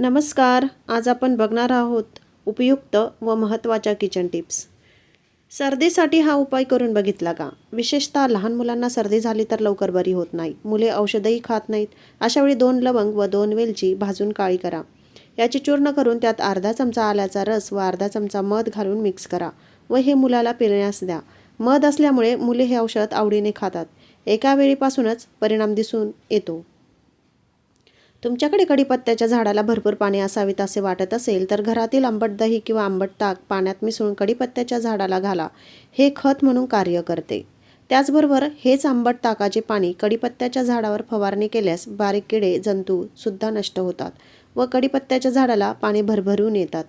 नमस्कार आज आपण बघणार आहोत उपयुक्त व महत्त्वाच्या किचन टिप्स सर्दीसाठी हा उपाय करून बघितला का? विशेषतः लहान मुलांना सर्दी झाली तर लवकर बरी होत नाही. मुले औषधही खात नाहीत. अशावेळी दोन लवंग व दोन वेलची भाजून काळी करा. याची चूर्ण करून त्यात अर्धा चमचा आल्याचा रस व अर्धा चमचा मध घालून मिक्स करा व हे मुलाला पिण्यास द्या. मध असल्यामुळे मुले हे औषध आवडीने खातात. एका वेळीपासूनच परिणाम दिसून येतो. तुमच्याकडे कडीपत्त्याच्या झाडाला भरपूर पाणी असावीत असे वाटत असेल तर घरातील आंबट दही किंवा आंबट ताक पाण्यात मिसळून कडीपत्त्याच्या झाडाला घाला. हे खत म्हणून कार्य करते. त्याचबरोबर हेच आंबट ताकाचे पाणी कडीपत्त्याच्या झाडावर फवारणी केल्यास बारीक किडे जंतू सुद्धा नष्ट होतात व कडीपत्त्याच्या झाडाला पाणी भरभरून येतात.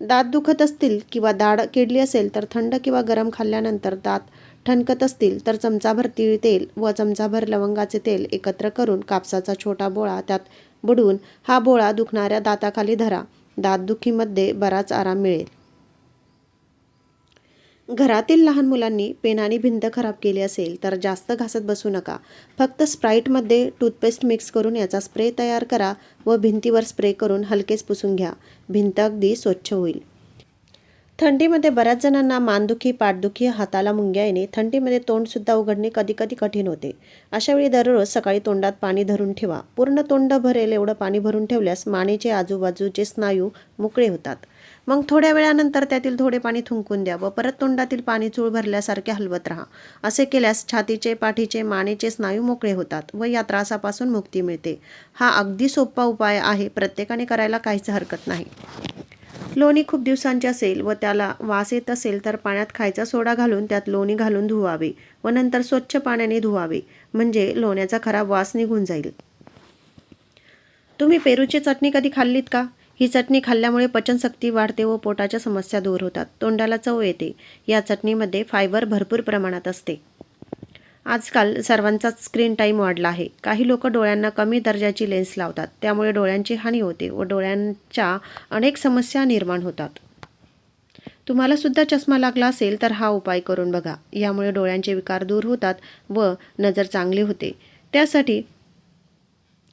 दात दुखत असतील किंवा दाढ किडली असेल तर थंड किंवा गरम खाल्ल्यानंतर दात ठणकत असतील तर चमचाभर तिळी तेल व चमचाभर लवंगाचे तेल एकत्र करून कापसाचा छोटा बोळा त्यात बुडवून हा बोळा दुखणाऱ्या दाताखाली धरा. दातदुखीमध्ये बराच आराम मिळेल. घरातील लहान मुलांनी पेनाने भिंत खराब केली असेल तर जास्त घासत बसू नका. फक्त स्प्राईटमध्ये टूथपेस्ट मिक्स करून याचा स्प्रे तयार करा व भिंतीवर स्प्रे करून हलकेच पुसून घ्या. भिंत अगदी स्वच्छ होईल. थंडीमध्ये बऱ्याच जणांना मानदुखी पाठदुखी हाताला मुंग्या येणे थंडीमध्ये तोंडसुद्धा उघडणे कधी कधी कठीण होते. अशावेळी दररोज सकाळी तोंडात पाणी धरून ठेवा. पूर्ण तोंड भरेल एवढं पाणी भरून ठेवल्यास मानेचे आजूबाजूचे स्नायू मोकळे होतात. मग थोड्या वेळानंतर त्यातील थोडे पाणी थुंकून द्या व परत तोंडातील पाणी चूळ भरल्यासारखे हलवत राहा. असे केल्यास छातीचे पाठीचे मानेचे स्नायू मोकळे होतात व या त्रासापासून मुक्ती मिळते. हा अगदी सोपा उपाय आहे. प्रत्येकाने करायला काहीच हरकत नाही. लोणी खूप दिवसांची असेल व त्याला वास येत असेल तर पाण्यात खायचा सोडा घालून त्यात लोणी घालून धुवावे व नंतर स्वच्छ पाण्याने धुवावे म्हणजे लोण्याचा खराब वास निघून जाईल. तुम्ही पेरूची चटणी कधी खाल्लीत का? ही चटणी खाल्ल्यामुळे पचनशक्ती वाढते व पोटाच्या समस्या दूर होतात. तोंडाला चव येते. या चटणीमध्ये फायबर भरपूर प्रमाणात असते. आजकाल सर्वांचाच स्क्रीन टाईम वाढला आहे. काही लोक डोळ्यांना कमी दर्जाची लेन्स लावतात. त्यामुळे डोळ्यांची हानी होते व डोळ्यांच्या अनेक समस्या निर्माण होतात. तुम्हाला सुद्धा चष्मा लागला असेल तर हा उपाय करून बघा. यामुळे डोळ्यांचे विकार दूर होतात व नजर चांगली होते. त्यासाठी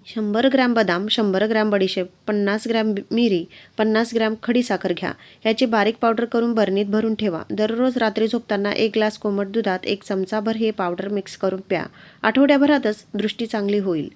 शंभर ग्रॅम बदाम शंभर ग्रॅम बडीशेप पन्नास ग्रॅम मिरी पन्नास ग्रॅम खडीसाखर घ्या. याची बारीक पावडर करून बरणीत भरून ठेवा. दररोज रात्री झोपताना एक ग्लास कोमट दुधात एक चमचाभर हे पावडर मिक्स करून प्या. आठवड्याभरातच दृष्टी चांगली होईल.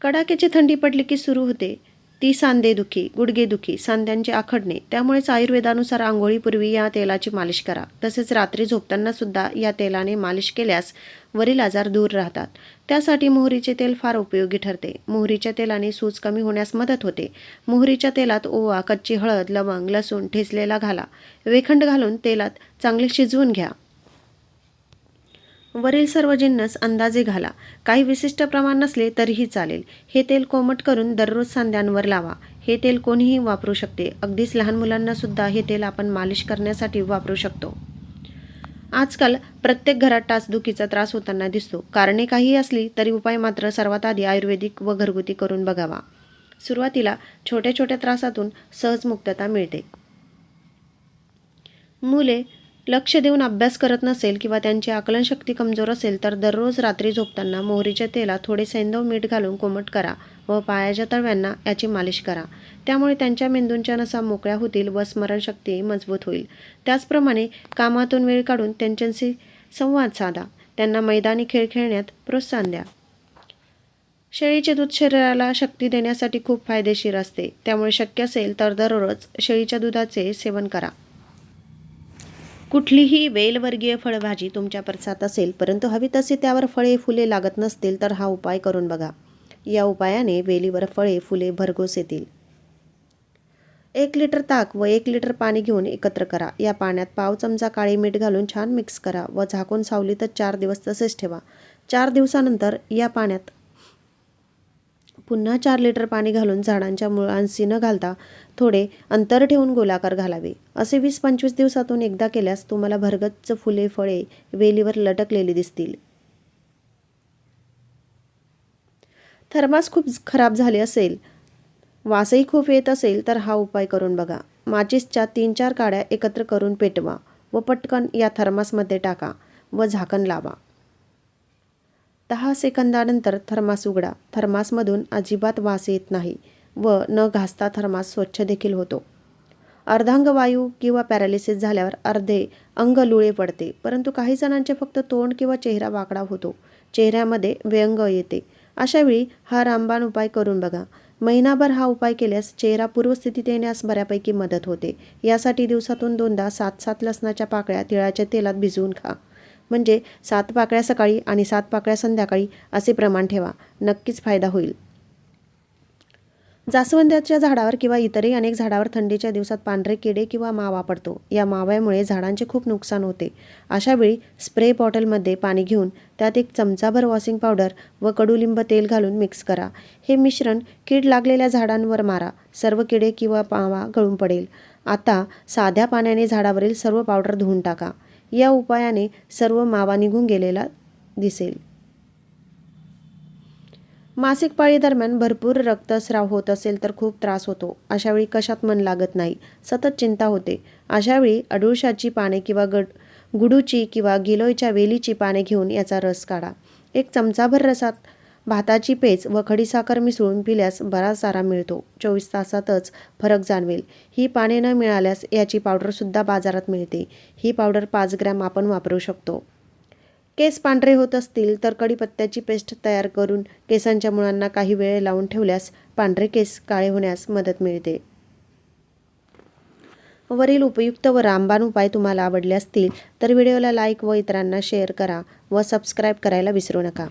कडाक्याची थंडी पडली की सुरू होते. ती सांधेदुखी गुडघेदुखी सांध्यांचे आखडणे. त्यामुळेच आयुर्वेदानुसार आंघोळीपूर्वी या तेलाची मालिश करा. तसेच रात्री झोपताना सुद्धा या तेलाने मालिश केल्यास वरील आजार दूर राहतात. त्यासाठी मोहरीचे तेल फार उपयोगी ठरते. मोहरीच्या तेलाने सूज कमी होण्यास मदत होते. मोहरीच्या तेलात ओवा कच्ची हळद लवंग लसूण ठेचलेला घाला. वेखंड घालून तेलात चांगले शिजवून घ्या. वरील सर्व जिन्नस अंदाजे घाला. काही विशिष्ट प्रमाण नसले तरीही चालेल. हे तेल कोमट करून दररोज सांध्यांवर लावा. हे तेल कोणीही वापरू शकते. अगदीच लहान मुलांनासुद्धा हे तेल आपण मालिश करण्यासाठी वापरू शकतो. आजकाल प्रत्येक घरात टाचदुखीचा त्रास होताना दिसतो. कारणे काही असली तरी उपाय मात्र सर्वात आधी आयुर्वेदिक व घरगुती करून बघावा. सुरुवातीला छोट्या छोट्या त्रासातून सहज मुक्तता मिळते. मुले लक्ष देऊन अभ्यास करत नसेल किंवा त्यांची आकलनशक्ती कमजोर असेल तर दररोज रात्री झोपताना मोहरीच्या तेलात थोडे सैंदव मीठ घालून कोमट करा व पायाच्या तळव्यांना याची मालिश करा. त्यामुळे त्यांच्या मेंदूंच्या नसा मोकळ्या होतील व स्मरणशक्ती मजबूत होईल. त्याचप्रमाणे कामातून वेळ काढून त्यांच्याशी संवाद साधा. त्यांना मैदानी खेळ खेळण्यात प्रोत्साहन द्या. शेळीचे दूध शरीराला शक्ती देण्यासाठी खूप फायदेशीर असते. त्यामुळे शक्य असेल तर दररोज शेळीच्या दुधाचे सेवन करा. कुठलीही वेलवर्गीय फळभाजी तुमच्या परसात असेल परंतु हवी तसे त्यावर फळे फुले लागत नसतील तर हा उपाय करून बघा. या उपायाने वेलीवर फळे फुले भरघोस येतील. एक लिटर ताक व एक लिटर पाणी घेऊन एकत्र करा. या पाण्यात पाव चमचा काळे मीठ घालून छान मिक्स करा व झाकून सावलीतच चार दिवस तसेच ठेवा. चार दिवसानंतर या पाण्यात पुन्हा चार लिटर पाणी घालून झाडांच्या मुळांशी न घालता थोडे अंतर ठेवून गोलाकार घालावे. असे वीस पंचवीस दिवसातून एकदा केल्यास तुम्हाला भरगच्च फुले फळे वेलीवर लटकलेली दिसतील. थर्मास खूप खराब झाले असेल वासही खूप येत असेल तर हा उपाय करून बघा. माचिसच्या तीन चार काड्या एकत्र करून पेटवा व पटकन या थर्मासमध्ये टाका व झाकण लावा. दहा सेकंदानंतर थर्मास उघडा. थर्मासमधून अजिबात वास येत नाही व न घासता थर्मास स्वच्छ देखील होतो. अर्धांगवायू किंवा पॅरालिसिस झाल्यावर अर्धे अंग लुळे पडते परंतु काही जणांचे फक्त तोंड किंवा चेहरा वाकडा होतो. चेहऱ्यामध्ये व्यंग येते. अशावेळी हा रामबाण उपाय करून बघा. महिनाभर हा उपाय केल्यास चेहरा पूर्वस्थितीत येण्यास बऱ्यापैकी मदत होते. यासाठी दिवसातून दोनदा सात सात लसणाच्या पाकळ्या तिळाच्या तेलात भिजवून खा. म्हणजे सात पाकळ्या सकाळी आणि सात पाकळ्या संध्याकाळी असे प्रमाण ठेवा. नक्कीच फायदा होईल. जास्वंदाच्या झाडावर किंवा इतरही अनेक झाडावर थंडीच्या दिवसात पांढरे किडे किंवा मावा पडतो. या माव्यामुळे झाडांचे खूप नुकसान होते. अशावेळी स्प्रे बॉटलमध्ये पाणी घेऊन त्यात एक चमचाभर वॉशिंग पावडर व कडुलिंब तेल घालून मिक्स करा. हे मिश्रण कीड लागलेल्या झाडांवर मारा. सर्व किडे किंवा मावा गळून पडेल. आता साध्या पाण्याने झाडावरील सर्व पावडर धुवून टाका. या उपायाने सर्व मावा निघून गेलेला दिसेल. मासिक पाळी दरम्यान भरपूर रक्तस्राव होत असेल तर खूप त्रास होतो. अशावेळी कशात मन लागत नाही. सतत चिंता होते. अशावेळी अडुळशाची पाने किंवा गड गुडूची किंवा गिलोयच्या वेलीची पाने घेऊन याचा रस काढा. एक चमचाभर रसात भाताची पेज व खडीसाखर मिसळून पिल्यास बराच सारा मिळतो. चोवीस तासातच फरक जाणवेल. ही पाने न मिळाल्यास याची पावडरसुद्धा बाजारात मिळते. ही पावडर पाच ग्रॅम आपण वापरू शकतो. केस पांढरे होत असतील तर कढीपत्त्याची पेस्ट तयार करून केसांच्या मुळांना काही वेळ लावून ठेवल्यास पांढरे केस काळे होण्यास मदत मिळते. वरील उपयुक्त व रामबाण उपाय तुम्हाला आवडले असतील तर व्हिडिओला लाईक व इतरांना शेअर करा व सबस्क्राईब करायला विसरू नका.